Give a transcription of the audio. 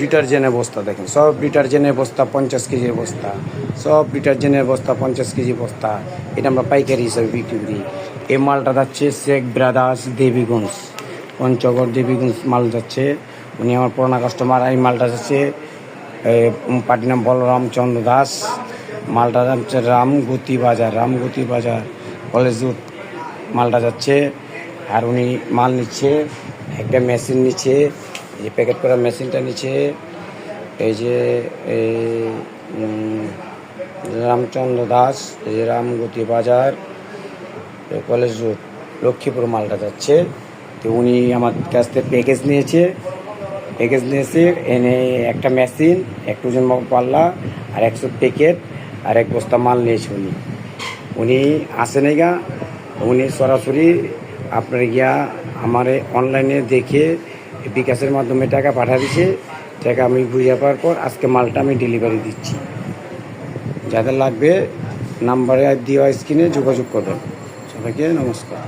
ডিটারজেন্টের বস্তা দেখেন। সব ডিটারজেন্টের বস্তা পঞ্চাশ কেজির বস্তা। সব ডিটারজেন্টের বস্তা পঞ্চাশ কেজি বস্তা। এটা আমরা পাইকারি হিসাবে বিক্রি করি। এই মালটা যাচ্ছে শেখ ব্রাদার্স দেবীগঞ্জ। পঞ্চগড় দেবীগঞ্জ মাল যাচ্ছে। উনি আমার পুরোনো কাস্টমার এই মালটা যাচ্ছে পার্টির নাম বলরাম চন্দ্র দাস। মালটা যাচ্ছে রামগতি বাজার। রামগতি বাজার কলেজ রুট মালটা যাচ্ছে। আর উনি মাল নিচ্ছে, একটা মেশিন নিচ্ছে। এই প্যাকেট করা মেশিনটা নিচ্ছে এই যে এই রামচন্দ্র দাস, এই রামগতি বাজার কলেজ রোড, লক্ষ্মীপুর মালটা যাচ্ছে। তো উনি আমার কাছ থেকে প্যাকেজ নিয়েছে। প্যাকেজ নিয়েছে, এনে একটা মেশিন এক ডজন পাল্লা আর একশো প্যাকেট আর এক বস্তা মাল নিয়েছে উনি। উনি আসেন গা, উনি সরাসরি আপনার গিয়া আমার অনলাইনে দেখে বিকাশের মাধ্যমে টাকা পাঠা দিছে, টাকা আমি বুঝে পাওয়ার পর আজকে মালটা আমি ডেলিভারি দিচ্ছি। যাদের লাগবে নাম্বারে দেওয়া স্ক্রিনে যোগাযোগ করবেন। সবাইকে নমস্কার।